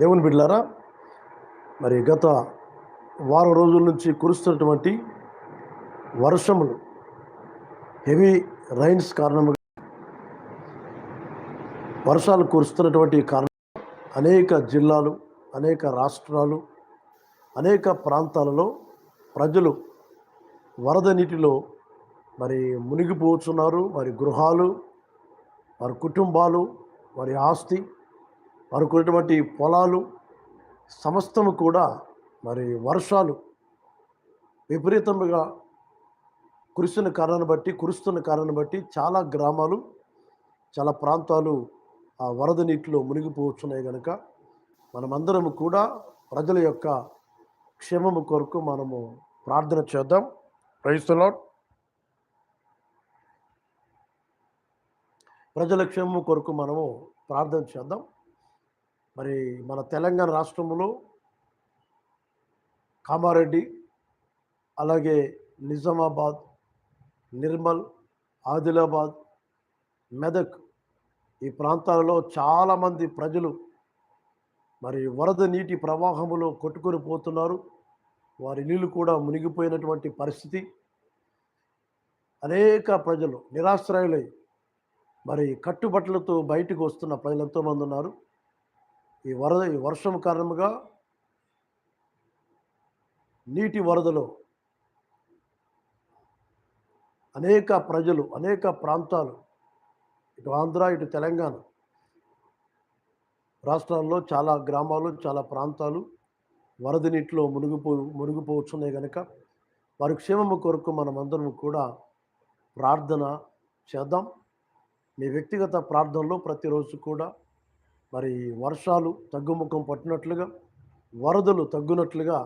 దేవుని బిడ్డలారా మరి గత వారం రోజుల నుంచి కురుస్తున్నటువంటి వర్షములు హెవీ రైన్స్ కారణంగా వర్షాలు కురుస్తున్నటువంటి కారణం అనేక జిల్లాలు అనేక రాష్ట్రాలు అనేక ప్రాంతాలలో ప్రజలు వరద నీటిలో మరి మునిగిపోతున్నారు. వారి గృహాలు వారి కుటుంబాలు వారి ఆస్తి వారుకున్నటువంటి పొలాలు సమస్తము కూడా మరి వర్షాలు విపరీతంగా కురిసిన కారణాన్ని బట్టి కురుస్తున్న కారణాన్ని బట్టి చాలా గ్రామాలు చాలా ప్రాంతాలు ఆ వరద నీటిలో మునిగిపోతున్నాయి కనుక మనమందరం కూడా ప్రజల యొక్క క్షేమము కొరకు మనము ప్రార్థన చేద్దాం. క్రైస్తలో ప్రజల క్షేమము కొరకు మనము ప్రార్థన చేద్దాం. మరి మన తెలంగాణ రాష్ట్రంలో కామారెడ్డి అలాగే నిజామాబాద్ నిర్మల్ ఆదిలాబాద్ మెదక్ ఈ ప్రాంతాలలో చాలామంది ప్రజలు మరి వరద నీటి ప్రవాహములో కొట్టుకొని పోతున్నారు. వారి నీళ్ళు కూడా మునిగిపోయినటువంటి పరిస్థితి. అనేక ప్రజలు నిరాశ్రయులై మరి కట్టుబట్టలతో బయటకు వస్తున్న ప్రజలు ఎంతోమంది ఉన్నారు. ఈ వరద ఈ వర్షం కారణంగా నీటి వరదలో అనేక ప్రజలు అనేక ప్రాంతాలు ఇటు ఆంధ్ర ఇటు తెలంగాణ రాష్ట్రాల్లో చాలా గ్రామాలు చాలా ప్రాంతాలు వరద నీటిలో మునిగిపో మునిగిపోవచ్చున్నాయి కనుక వారి క్షేమము కొరకు మనమందరం కూడా ప్రార్థన చేద్దాం. మీ వ్యక్తిగత ప్రార్థనలో ప్రతిరోజు కూడా మరి వర్షాలు తగ్గుముఖం పట్టినట్లుగా వరదలు తగ్గునట్లుగా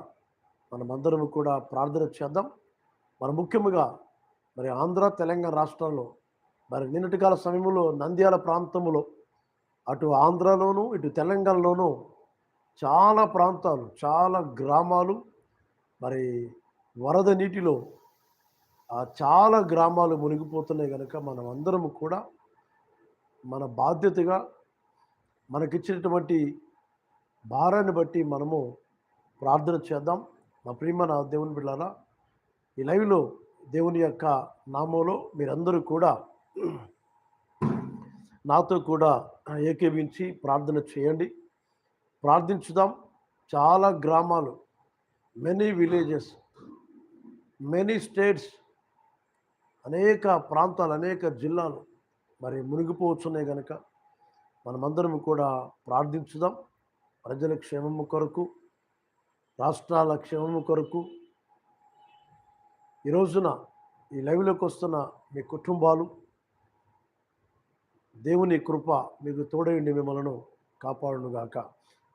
మనమందరం కూడా ప్రార్థన చేద్దాం. మరి ముఖ్యంగా మరి ఆంధ్ర తెలంగాణ రాష్ట్రాల్లో మరి నిన్నటి కాల సమయంలో నంద్యాల ప్రాంతంలో అటు ఆంధ్రలోను ఇటు తెలంగాణలోనూ చాలా ప్రాంతాలు చాలా గ్రామాలు మరి వరద నీటిలో ఆ చాలా గ్రామాలు మునిగిపోతున్నాయి కనుక మనం అందరం కూడా మన బాధ్యతగా మనకిచ్చినటువంటి భారాన్ని బట్టి మనము ప్రార్థన చేద్దాం. మా నా దేవుని బిళ్ళారా ఈ లైవ్లో దేవుని యొక్క నామంలో మీరందరూ కూడా నాతో కూడా ఏకీభించి ప్రార్థన చేయండి. ప్రార్థించుదాం. చాలా గ్రామాలు మెనీ విలేజెస్ మెనీ స్టేట్స్ అనేక ప్రాంతాలు అనేక జిల్లాలు మరి మునిగిపోవచ్చున్నాయి కనుక మనమందరం కూడా ప్రార్థించుదాం. ప్రజల క్షేమము కొరకు రాష్ట్రాల క్షేమము కొరకు. ఈ రోజున ఈ లైవ్లోకి వస్తున్న మీ కుటుంబాలు దేవుని కృప మీకు తోడయండి మిమ్మల్ని కాపాడునుగాక.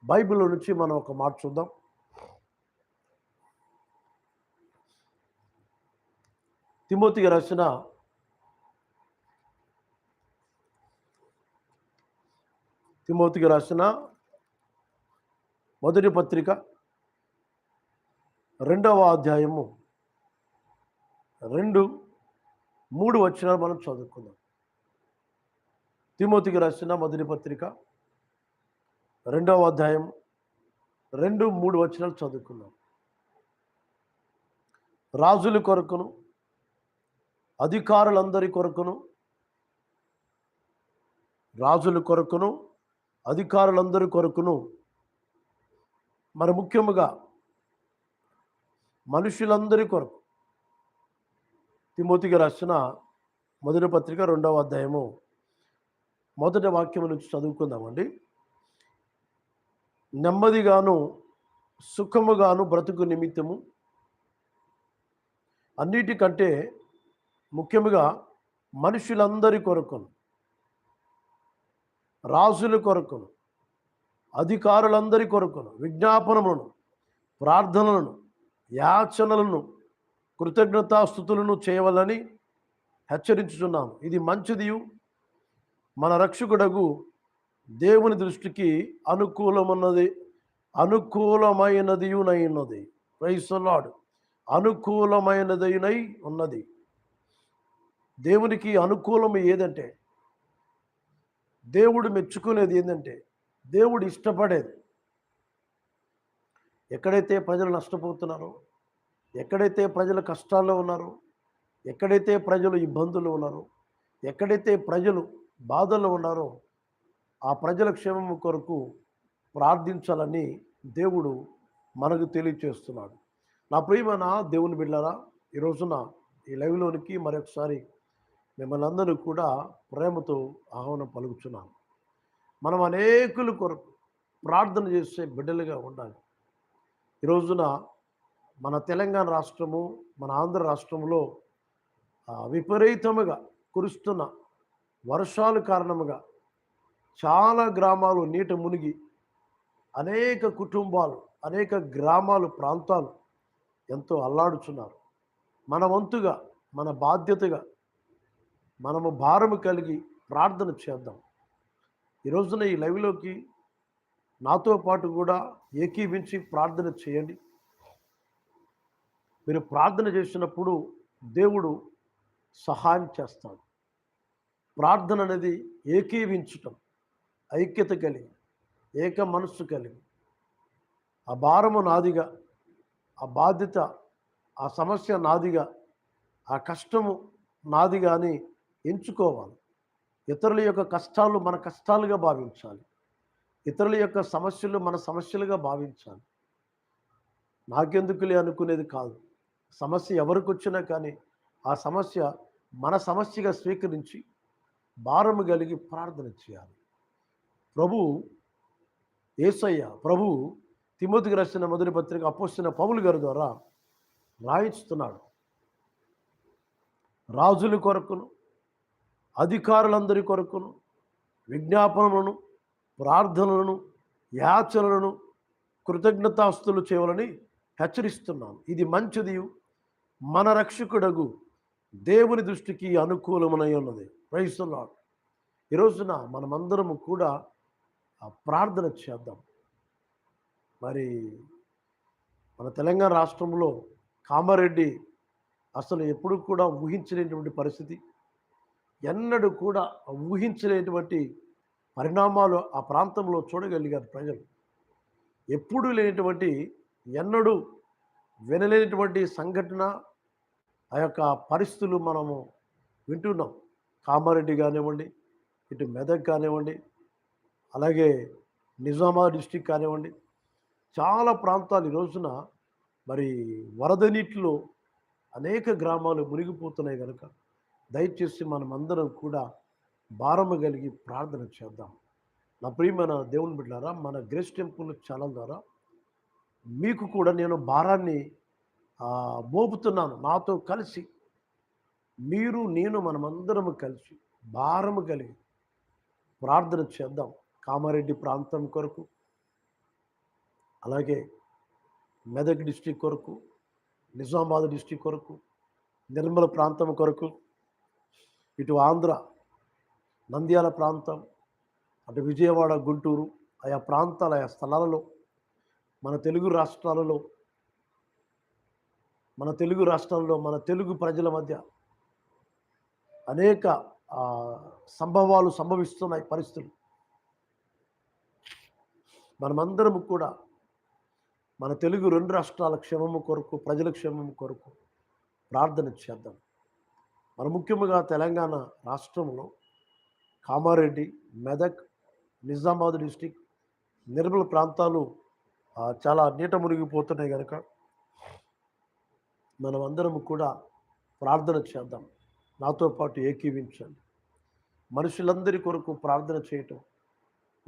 బైబిల్ నుంచి మనం ఒక మాట చూద్దాం. తిమోతికి రాసిన తిమోతికి రాసిన మొదటి పత్రిక రెండవ అధ్యాయము రెండు మూడు వచనాలు మనం చదువుకుందాం. తిమోతికి రాసిన మొదటి పత్రిక రెండవ అధ్యాయం రెండు మూడు వచనాలు చదువుకుందాం. రాజుల కొరకును అధికారులందరి కొరకును రాజుల కొరకును అధికారులందరి కొరకును మరి ముఖ్యముగా మనుషులందరి కొరకు తిమోతికి రాసిన మొదటి పత్రిక రెండవ అధ్యాయము మొదటి వాక్యం నుంచి చదువుకుందామండి. నెమ్మదిగాను సుఖముగాను బ్రతుకు నిమిత్తము. అన్నిటికంటే ముఖ్యముగా మనుషులందరి కొరకును రాజుల కొరకును అధికారులందరి కొరకును విజ్ఞాపనములను ప్రార్థనలను యాచనలను కృతజ్ఞతాస్థుతులను చేయవలని హెచ్చరించుచున్నాను ఇది మంచిది మన రక్షకుడగు దేవుని దృష్టికి అనుకూలమున్నది అనుకూలమైనదియునైనది. క్రైస్తలాడు అనుకూలమైనదైనై ఉన్నది. దేవునికి అనుకూలం ఏదంటే దేవుడు మెచ్చుకునేది ఏంటంటే దేవుడు ఇష్టపడేది. ఎక్కడైతే ప్రజలు నష్టపోతున్నారో ఎక్కడైతే ప్రజలు కష్టాల్లో ఉన్నారో ఎక్కడైతే ప్రజలు ఇబ్బందులు ఉన్నారో ఎక్కడైతే ప్రజలు బాధల్లో ఉన్నారో ఆ ప్రజల క్షేమం కొరకు ప్రార్థించాలని దేవుడు మనకు తెలియచేస్తున్నాడు. నా ప్రియమైన దేవుని బిడ్డారా ఈ రోజున ఈ లైవ్లోనికి మరొకసారి మిమ్మల్ని అందరూ కూడా ప్రేమతో ఆహ్వానం పలుకుతున్నాను మనం అనేకులు కొరకు ప్రార్థన చేసే బిడ్డలుగా ఉండాలి. ఈ రోజున మన తెలంగాణ రాష్ట్రము మన ఆంధ్ర రాష్ట్రంలో విపరీతముగా కురుస్తున్న వర్షాల కారణముగా చాలా గ్రామాలు నీట మునిగి అనేక కుటుంబాలు అనేక గ్రామాలు ప్రాంతాలు ఎంతో అల్లాడుచున్నారు. మన వంతుగా మన బాధ్యతగా మనము భారము కలిగి ప్రార్థన చేద్దాం. ఈ రోజున ఈ లైవ్లోకి నాతో పాటు కూడా ఏకీభించి ప్రార్థన చేయండి. మీరు ప్రార్థన చేసినప్పుడు దేవుడు సహాయం చేస్తాడు. ప్రార్థన అనేది ఏకీవించటం ఐక్యత కలిగి ఏక మనస్సు కలిగి. ఆ భారము నాదిగా ఆ బాధ్యత ఆ సమస్య నాదిగా ఆ కష్టము నాది కానీ ఎంచుకోవాలి. ఇతరుల యొక్క కష్టాలు మన కష్టాలుగా భావించాలి. ఇతరుల యొక్క సమస్యలు మన సమస్యలుగా భావించాలి. నాకెందుకులే అనుకునేది కాదు. సమస్య ఎవరికి వచ్చినా కానీ ఆ సమస్య మన సమస్యగా స్వీకరించి భారము కలిగి ప్రార్థన చేయాలి. ప్రభు ఏసయ్య ప్రభు తిమోతికి రాసిన మొదటి పత్రిక అపోసిన పౌలు గారి ద్వారా రాయించుతున్నాడు రాజుల కొరకును అధికారులందరి కొరకును విజ్ఞాపనలను ప్రార్థనలను యాచనలను కృతజ్ఞతాస్తులు చేయాలని హెచ్చరిస్తున్నాను ఇది మంచిది. మన రక్షకుడగు దేవుని దృష్టికి అనుకూలమనై ఉన్నది. ప్రైస్తున్నాడు ఈ రోజున మనమందరము కూడా ఆ ప్రార్థన చేద్దాం. మరి మన తెలంగాణ రాష్ట్రంలో కామారెడ్డి అసలు ఎప్పుడు కూడా ఊహించలేనటువంటి పరిస్థితి. ఎన్నడూ కూడా ఊహించలేనటువంటి పరిణామాలు ఆ ప్రాంతంలో చూడగలిగారు ప్రజలు. ఎప్పుడూ లేనటువంటి ఎన్నడూ వినలేనటువంటి సంఘటన ఆ యొక్క పరిస్థితులు మనము వింటున్నాం. కామారెడ్డి కానివ్వండి ఇటు మెదక్ కానివ్వండి అలాగే నిజామాబాద్ డిస్టిక్ కానివ్వండి చాలా ప్రాంతాలు ఈ రోజున మరి వరద నీటిలో అనేక గ్రామాలు మునిగిపోతున్నాయి కనుక దయచేసి మనమందరం కూడా భారము కలిగి ప్రార్థన చేద్దాం. నా ప్రియమైన దేవుని బిడ్డారా మన గ్రేస్ టెంపుల్ ఛానల్ ద్వారా మీకు కూడా నేను భారాన్ని మోపుతున్నాను. నాతో కలిసి మీరు నేను మనమందరము కలిసి భారము కలిగి ప్రార్థన చేద్దాం. కామారెడ్డి ప్రాంతం కొరకు అలాగే మెదక్ డిస్టిక్ కొరకు నిజామాబాద్ డిస్టిక్ కొరకు నిర్మల ప్రాంతం కొరకు ఇటు ఆంధ్ర నంద్యాల ప్రాంతం అటు విజయవాడ గుంటూరు ఆయా ప్రాంతాల ఆయా స్థలాలలో మన తెలుగు రాష్ట్రాలలో మన తెలుగు రాష్ట్రాల్లో మన తెలుగు ప్రజల మధ్య అనేక సంభవాలు సంభవిస్తున్నాయి పరిస్థితులు. మనమందరం కూడా మన తెలుగు రెండు రాష్ట్రాల క్షేమము కొరకు ప్రజల క్షేమము కొరకు ప్రార్థన చేద్దాం. మన ముఖ్యంగా తెలంగాణ రాష్ట్రంలో కామారెడ్డి మెదక్ నిజామాబాద్ డిస్టిక్ నిర్మల ప్రాంతాలు చాలా నీట మునిగిపోతున్నాయి కనుక మనం అందరం కూడా ప్రార్థన చేద్దాం. నాతో పాటు ఏకీవించండి మనుషులందరి కొరకు ప్రార్థన చేయటం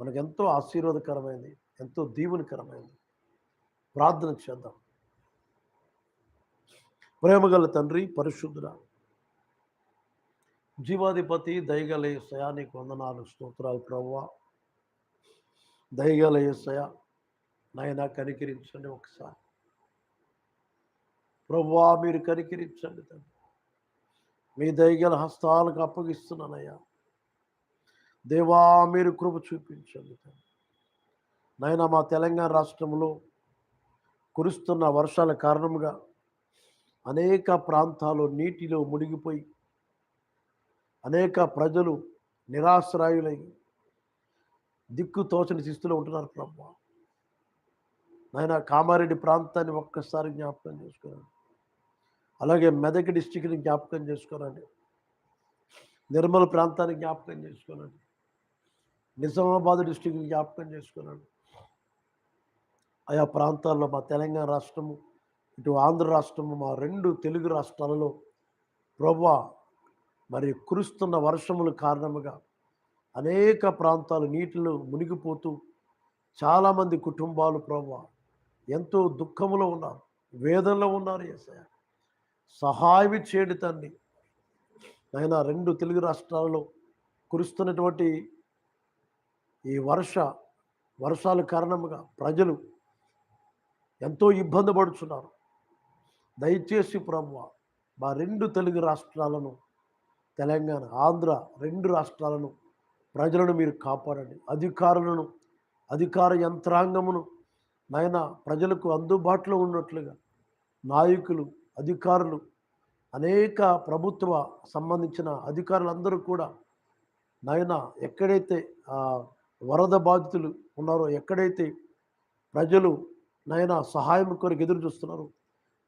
మనకు ఎంతో ఆశీర్వాదకరమైంది ఎంతో దీవునికరమైంది. ప్రార్థన చేద్దాం. ప్రేమగల తండ్రి పరిశుద్ధుడ జీవాధిపతి దయగల నీకు వందనాలు స్తోత్రాలు ప్రవ్వ. దయగల సయ నాయన కనికరించండి ఒకసారి. ప్రవ్వా మీరు కనికరించండి తండ్రి. మీ దయగల హస్తాలకు అప్పగిస్తున్నానయ్యా. దేవా మీరు కృప చూపించండి తండ్రి. నాయన మా తెలంగాణ రాష్ట్రంలో కురుస్తున్న వర్షాల కారణంగా అనేక ప్రాంతాలు నీటిలో మునిగిపోయి అనేక ప్రజలు నిరాశ్రాయులై దిక్కు తోచని స్థితిలో ఉంటున్నారు ప్రభు. నాయన కామారెడ్డి ప్రాంతాన్ని ఒక్కసారి జ్ఞాపకం చేసుకోరండి. అలాగే మెదక్ డిస్టిక్ని జ్ఞాపకం చేసుకోరండి. నిర్మల్ ప్రాంతాన్ని జ్ఞాపకం చేసుకోనండి నిజామాబాద్ డిస్టిక్ని జ్ఞాపకం చేసుకోనండి ఆయా ప్రాంతాల్లో మా తెలంగాణ రాష్ట్రము ఇటు ఆంధ్ర రాష్ట్రము మా రెండు తెలుగు రాష్ట్రాలలో ప్రభా మరి కురుస్తున్న వర్షముల కారణముగా అనేక ప్రాంతాలు నీటిలో మునిగిపోతూ చాలామంది కుటుంబాలు ప్రభా ఎంతో దుఃఖములో ఉన్నారు వేదనలో ఉన్నారు ఎస్ఐ సహాయం చేయండి తండ్రి ఆయన రెండు తెలుగు రాష్ట్రాలలో కురుస్తున్నటువంటి ఈ వర్ష వర్షాల కారణముగా ప్రజలు ఎంతో ఇబ్బంది పడుచున్నారు. దయచేసి ప్రభు మా రెండు తెలుగు రాష్ట్రాలను తెలంగాణ ఆంధ్ర రెండు రాష్ట్రాలను ప్రజలను మీరు కాపాడండి. అధికారులను అధికార యంత్రాంగమును నాయన ప్రజలకు అందుబాటులో ఉన్నట్లుగా నాయకులు అధికారులు అనేక ప్రభుత్వ సంబంధించిన అధికారులందరూ కూడా నాయన ఎక్కడైతే వరద బాధితులు ఉన్నారో ఎక్కడైతే ప్రజలు నాయన సహాయం కొరకు ఎదురు చూస్తున్నారు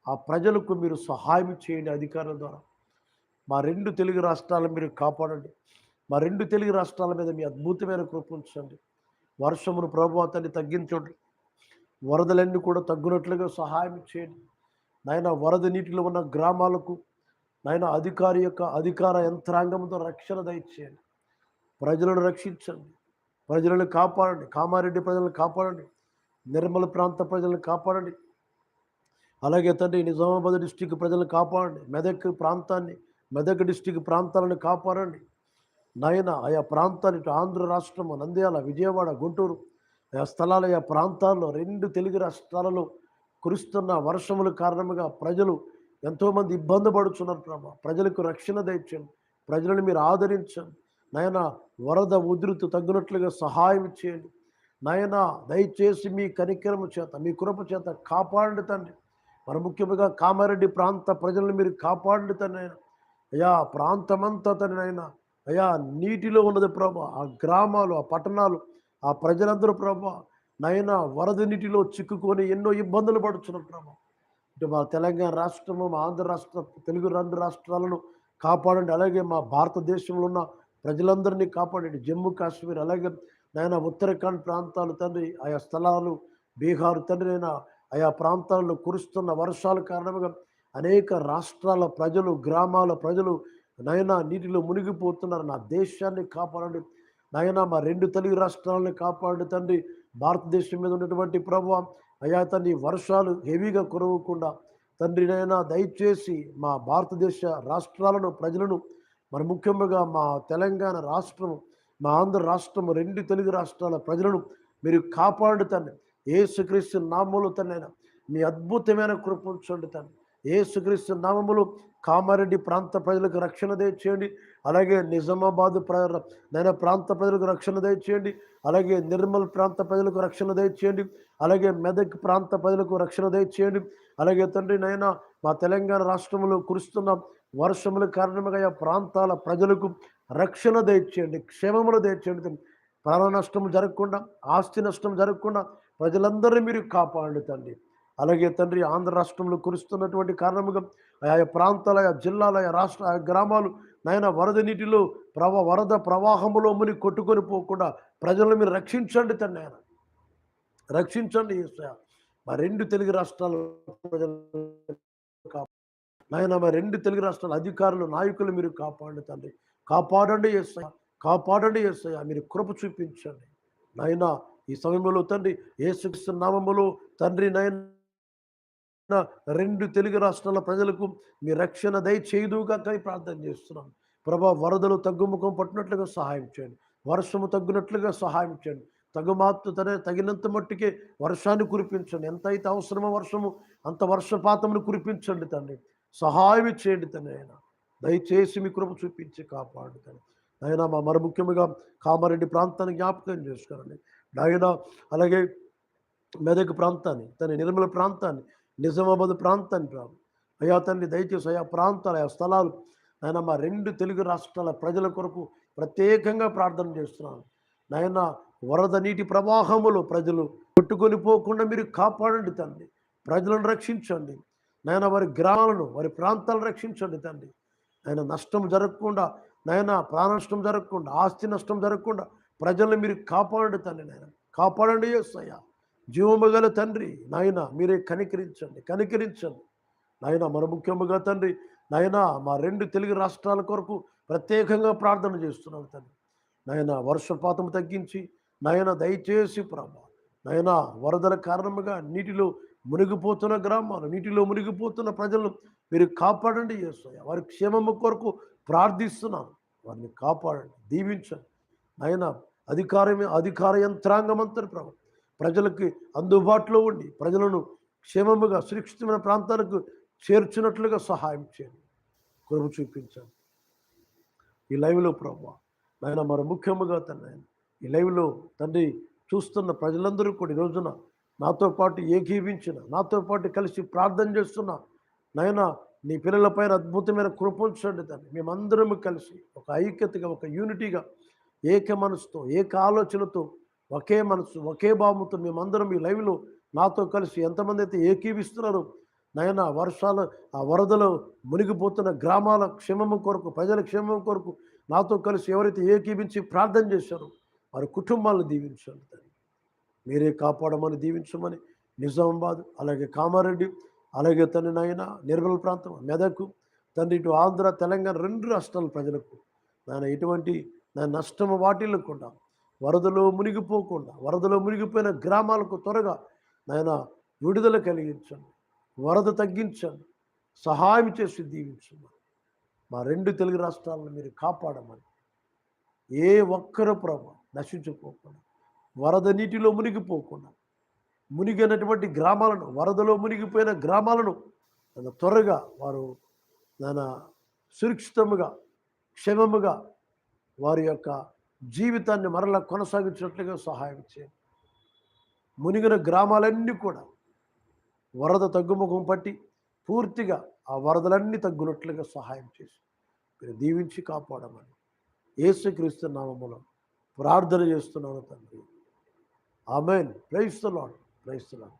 ఆ ప్రజలకు మీరు సహాయం చేయండి అధికారుల ద్వారా. మా రెండు తెలుగు రాష్ట్రాలను మీరు కాపాడండి. మా రెండు తెలుగు రాష్ట్రాల మీద మీ అద్భుతమైన కృప ఉంచండి. వర్షమును ప్రభావాన్ని తగ్గించండి. వరదలన్నీ కూడా తగ్గినట్లుగా సహాయం చేయండి. నాయన వరద నీటిలో ఉన్న గ్రామాలకు నాయన అధికారి యొక్క అధికార యంత్రాంగంతో రక్షణ దయచేయండి. ప్రజలను రక్షించండి. ప్రజలను కాపాడండి. కామారెడ్డి ప్రజలను కాపాడండి. నిర్మల ప్రాంత ప్రజలను కాపాడండి. అలాగే తండ్రి నిజామాబాద్ డిస్టిక్ ప్రజలను కాపాడండి. మెదక్ ప్రాంతాన్ని మెదక్ డిస్టిక్ ప్రాంతాలను కాపాడండి. నాయన ఆయా ప్రాంతాన్ని ఆంధ్ర రాష్ట్రము నంద్యాల విజయవాడ గుంటూరు ఆయా స్థలాలు ఆయా ప్రాంతాల్లో రెండు తెలుగు రాష్ట్రాలలో కురుస్తున్న వర్షముల కారణంగా ప్రజలు ఎంతోమంది ఇబ్బంది పడుతున్నారు ప్రభా. ప్రజలకు రక్షణ దయచండి ప్రజలను మీరు ఆదరించండి. నాయన వరద ఉధృతి తగ్గినట్లుగా సహాయం చేయండి. నాయన దయచేసి మీ కనికరము చేత మీ కృప చేత కాపాడండి తండ్రి. మరి ముఖ్యంగా కామారెడ్డి ప్రాంత ప్రజలను మీరు కాపాడండి తండ్రి అయ్యా ప్రాంతమంతా తండ్రి ఆయన అయ్యా నీటిలో ఉన్నది ప్రభా ఆ గ్రామాలు ఆ పట్టణాలు ఆ ప్రజలందరూ ప్రభా నైనా వరద నీటిలో చిక్కుకొని ఎన్నో ఇబ్బందులు పడుతున్నారు ప్రభా. ఇటు మా తెలంగాణ రాష్ట్రము మా ఆంధ్ర రాష్ట్ర తెలుగు రెండు రాష్ట్రాలను కాపాడండి. అలాగే మా భారతదేశంలో ఉన్న ప్రజలందరినీ కాపాడండి. జమ్మూ కాశ్మీర్ అలాగే నాయన ఉత్తరాఖండ్ ప్రాంతాలు తండ్రి ఆయా స్థలాలు బీహార్ తండ్రి అయినా ఆయా ప్రాంతాల్లో కురుస్తున్న వర్షాల కారణంగా అనేక రాష్ట్రాల ప్రజలు గ్రామాల ప్రజలు నయనా నీటిలో మునిగిపోతున్నారు. నా దేశాన్ని కాపాడండి. నాయన మా రెండు తెలుగు రాష్ట్రాలని కాపాడండి తండ్రి. భారతదేశం మీద ఉన్నటువంటి ప్రభావం అయ్యా తండ్రి వర్షాలు హెవీగా కురవకుండా తండ్రి నైనా దయచేసి మా భారతదేశ రాష్ట్రాలను ప్రజలను మరి ముఖ్యంగా మా తెలంగాణ రాష్ట్రము మా ఆంధ్ర రాష్ట్రము రెండు తెలుగు రాష్ట్రాల ప్రజలను మీరు కాపాడు తండ్రి. ఏసుక్రీస్తు నామములు తన్నైనా మీ అద్భుతమైన కృపించండి తండ్రి. ఏసుక్రీస్తు నామములు కామారెడ్డి ప్రాంత ప్రజలకు రక్షణ దయచేయండి. అలాగే నిజామాబాద్ ప్ర నైనా ప్రాంత ప్రజలకు రక్షణ దయచేయండి. అలాగే నిర్మల్ ప్రాంత ప్రజలకు రక్షణ దయచేయండి. అలాగే మెదక్ ప్రాంత ప్రజలకు రక్షణ దయచేయండి. అలాగే తండ్రి నైనా మా తెలంగాణ రాష్ట్రంలో కురుస్తున్న వర్షముల కారణంగా ప్రాంతాల ప్రజలకు రక్షణ దయచేయండి. క్షేమములు దయచేయండి ప్రాణ నష్టం జరగకుండా ఆస్తి నష్టం జరగకుండా ప్రజలందరినీ మీరు కాపాడుతండి అలాగే తండ్రి ఆంధ్ర రాష్ట్రంలో కురుస్తున్నటువంటి కారణముగా ఆయా ప్రాంతాల జిల్లాల రాష్ట్ర గ్రామాలు నాయన వరద నీటిలో ప్రవ వరద ప్రవాహములో ముని కొట్టుకొని పోకుండా ప్రజలను మీరు రక్షించండి తండ్రి ఆయన. రక్షించండి మా రెండు తెలుగు రాష్ట్రాల ప్రజలు నాయన మా రెండు తెలుగు రాష్ట్రాల అధికారులు నాయకులు మీరు కాపాడండి తండ్రి. కాపాడండి ఏసయ్య కాపాడండి ఏసయ్య మీరు కృప చూపించండి. నాయన ఈ సమయంలో తండ్రి ఏసుక్రీస్తు నామములో తండ్రి నాయన రెండు తెలుగు రాష్ట్రాల ప్రజలకు మీ రక్షణ దయచేయుదుగా కానీ ప్రార్థన చేస్తున్నాం ప్రభా వరదలు తగ్గుముఖం పట్టినట్లుగా సహాయం చేయండి. వర్షము తగ్గినట్లుగా సహాయం చేయండి. తగుమాత్తు తన తగినంత మట్టుకే వర్షాన్ని కురిపించండి. ఎంత అయితే అవసరమో వర్షము అంత వర్షపాతమును కురిపించండి తండ్రి. సహాయం చేయండి తండ్రి ఆయన. దయచేసి మీ కృప చూపించి కాపాడు తండ్రి. ఆయన మా మరి ముఖ్యంగా కామారెడ్డి ప్రాంతాన్ని జ్ఞాపకం చేసుకోరండి ఆయన అలాగే మెదక్ ప్రాంతాన్ని తన నిర్మల ప్రాంతాన్ని నిజామాబాద్ ప్రాంతాన్ని ప్రాంతం అయా తండ్రి దయచేసి ఆయా ప్రాంతాలు ఆయా స్థలాలు ఆయన మా రెండు తెలుగు రాష్ట్రాల ప్రజల కొరకు ప్రత్యేకంగా ప్రార్థన చేస్తున్నాను. నాయన వరద నీటి ప్రవాహములో ప్రజలు కొట్టుకొని పోకుండా మీరు కాపాడండి తండ్రి. ప్రజలను రక్షించండి. నాయన వారి గ్రామాలను వారి ప్రాంతాలను రక్షించండి తండ్రి. ఆయన నష్టం జరగకుండా నాయన ప్రాణ నష్టం జరగకుండా ఆస్తి నష్టం జరగకుండా ప్రజలను మీరు కాపాడండి తండ్రి నాయన. కాపాడండి చేస్తాయా జీవము గల తండ్రి నాయన మీరే కనికరించండి కనికరించండి. నాయన మన ముఖ్యముగా తండ్రి నాయన మా రెండు తెలుగు రాష్ట్రాల కొరకు ప్రత్యేకంగా ప్రార్థన చేస్తున్నాం తండ్రి. నాయన వర్షపాతం తగ్గించి నాయన దయచేసి ప్రభా నాయన వరదల కారణముగా నీటిలో మునిగిపోతున్న గ్రామాలు నీటిలో మునిగిపోతున్న ప్రజలను మీరు కాపాడండి చేస్తాయి వారి క్షేమము కొరకు ప్రార్థిస్తున్నాను. వారిని కాపాడండి దీవించండి. నాయన అధికారమే అధికార యంత్రాంగం అంతా ప్రభు ప్రజలకి అందుబాటులో ఉండి ప్రజలను క్షేమముగా సురక్షితమైన ప్రాంతాలకు చేర్చినట్లుగా సహాయం చేయండి. కృప చూపించాను ఈ లైవ్లో ప్రభు ఆయన మరి ముఖ్యముగా తండ్రి ఆయన ఈ లైవ్లో తండ్రి చూస్తున్న ప్రజలందరూ కూడా ఈ రోజున నాతో పాటు ఏకీవించిన నాతో పాటు కలిసి ప్రార్థన చేస్తున్న నాయన నీ పిల్లలపైన అద్భుతమైన కృపించండి తండ్రి. మేమందరము కలిసి ఒక ఐక్యతగా ఒక యూనిటీగా ఏక మనసుతో ఏక ఆలోచనతో ఒకే మనసు ఒకే బాబుతో మేమందరం ఈ లైవ్లో నాతో కలిసి ఎంతమంది అయితే ఏకీవిస్తున్నారో నాయన వర్షాలు ఆ వరదలో మునిగిపోతున్న గ్రామాల క్షేమం కొరకు ప్రజల క్షేమం కొరకు నాతో కలిసి ఎవరైతే ఏకీవించి ప్రార్థన చేశారో వారి కుటుంబాలను దీవించండి తండ్రి. మీరే కాపాడమని దీవించమని నిజామాబాద్ అలాగే కామారెడ్డి అలాగే తండ్రి నాయన నిర్మల్ ప్రాంతం మెదకు తండ్రి ఇటు ఆంధ్ర తెలంగాణ రెండు రాష్ట్రాల ప్రజలకు నాయన ఎటువంటి నా నష్టం వాటిల్లకుండా వరదలో మునిగిపోకుండా వరదలో మునిగిపోయిన గ్రామాలకు త్వరగా నాయన విడుదల కలిగించండి వరద తగ్గించండి సహాయం చేసి దీవించమని మా రెండు తెలుగు రాష్ట్రాలను మీరు కాపాడమని ఏ ఒక్కరు ప్రభ నశించుకోకుండా వరద నీటిలో మునిగిపోకుండా మునిగినటువంటి గ్రామాలను వరదలో మునిగిపోయిన గ్రామాలను త్వరగా వారు నన్ను సురక్షితముగా క్షేమముగా వారి యొక్క జీవితాన్ని మరలా కొనసాగించినట్లుగా సహాయం చేయండి. మునిగిన గ్రామాలన్నీ కూడా వరద తగ్గుముఖం పట్టి పూర్తిగా ఆ వరదలన్నీ తగ్గునట్లుగా సహాయం చేసి మీరు దీవించి కాపాడమని ఏసుక్రీస్తు నామములో ప్రార్థన చేస్తున్నాను తండ్రి. ఆమెన్. ప్రైస్తున్నాడు ప్రైస్తున్నాడు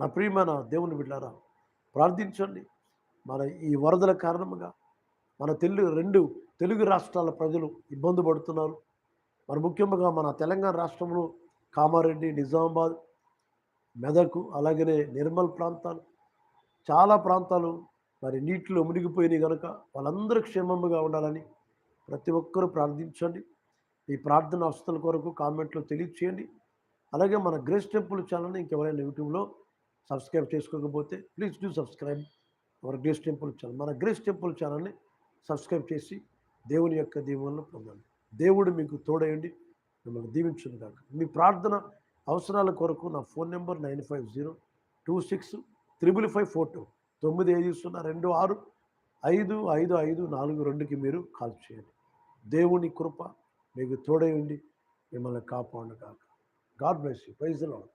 నా ప్రియమైన దేవుని బిడ్డారా ప్రార్థించండి. మన ఈ వరదల కారణంగా మన తెలుగు రెండు తెలుగు రాష్ట్రాల ప్రజలు ఇబ్బంది పడుతున్నారు. మరి ముఖ్యంగా మన తెలంగాణ రాష్ట్రంలో కామారెడ్డి నిజామాబాద్ మెదకు అలాగనే నిర్మల్ ప్రాంతాలు చాలా ప్రాంతాలు మరి నీటిలో మునిగిపోయినాయి కనుక వాళ్ళందరూ క్షేమంగా ఉండాలని ప్రతి ఒక్కరూ ప్రార్థించండి. ఈ ప్రార్థన అవస్థల కొరకు కామెంట్లో తెలియచేయండి. అలాగే మన గ్రేస్ టెంపుల్ ఛానల్ని ఇంకెవరైనా యూట్యూబ్లో సబ్స్క్రైబ్ చేసుకోకపోతే please do subscribe our grace temple channel. మన గ్రేస్ టెంపుల్ ఛానల్ని సబ్స్క్రైబ్ చేసి దేవుని యొక్క దీవులను పొందండి. దేవుడు మీకు తోడయండి మిమ్మల్ని దీవించును కాక మీ ప్రార్థన అవసరాల కొరకు నా phone number nine five zero two six triple five four two తొమ్మిది ఐదు సున్నా రెండు ఆరు ఐదు ఐదు ఐదు నాలుగు రెండుకి మీరు కాల్ చేయండి. దేవుని కృప మీకు తోడయండి మిమ్మల్ని కాపాడు కాక God bless you. Praise Lord